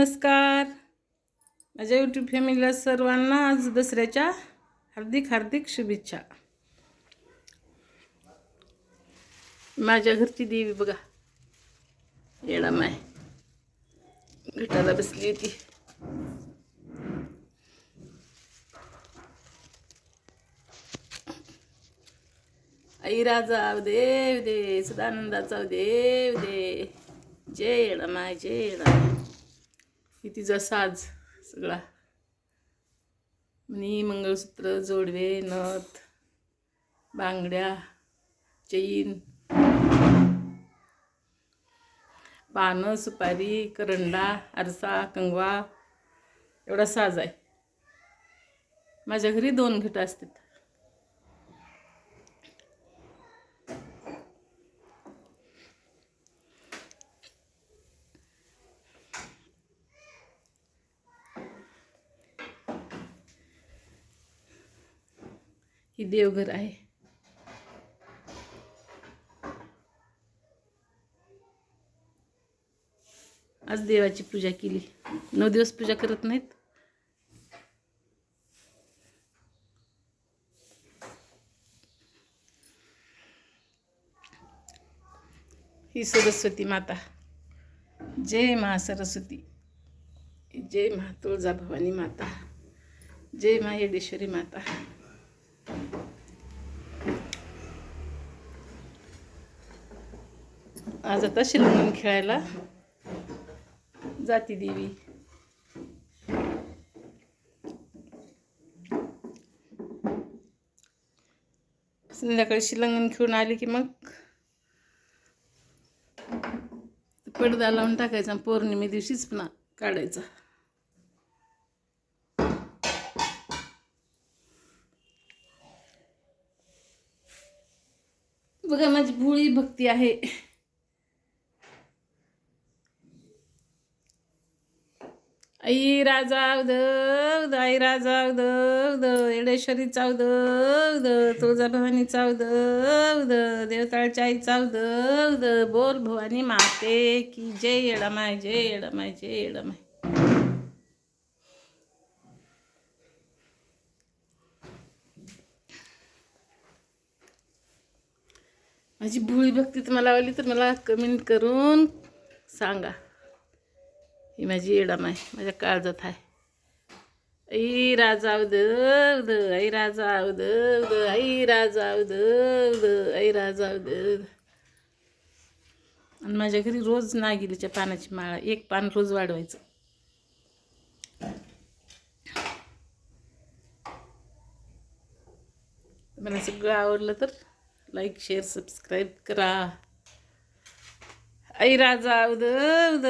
नमस्कार. माझ्या यूट्यूब फॅमिलीला सर्वांना आज दसऱ्याच्या हार्दिक हार्दिक शुभेच्छा. माझ्या घरची देवी बघा. येडा माय. घटाला बसली होती. आई राजा देव दे सदानंदाचा देव दे जय येडा माय जय येडा की तिचा साज सगळा. मी मंगळसूत्र जोडवे नथ बांगड्या चैन पानं सुपारी करंडा आरसा कंगवा एवढा साज आहे. माझ्या घरी दोन घट असतात. ही देवघर आहे. आज देवाची पूजा केली. नऊ दिवस पूजा करत नाहीत. ही सरस्वती माता. जय महा सरस्वती. जय महा तुळजाभवानी माता. जय मा येडेश्वरी माता. आज आता शिलंगण खेळायला जाती देवी. संध्याकाळी शिलंगण खेळून आली की मग पडदा लावून टाकायचा पौर्णिमे दिवशीच पुन्हा काढायचा. बघा माझी भोळी भक्ती आहे. आई राजा उद आई राजा उद उद येडेश्वरी चावद उद तुळजाभवानी चावद उद देवताळच्या आई चावद उद बोल भवानी माते की जय येडामाय जय येडामाय जय येडामाय माझी भुळी भक्ती तुम्हाला आवडली तर मला कमेंट करून सांगा. ही माझी येडम आहे माझ्या काळजात आहे. ऐ राजा उद उद ऐ राजा उद उद ऐ राजा उद उद ऐ राजा उद. आणि माझ्या घरी रोज नागिलीच्या पानाची माळा एक पान रोज वाढवायचं. मला सगळं आवडलं तर लाईक शेअर सबस्क्राईब करा. ऐ राजा उद उद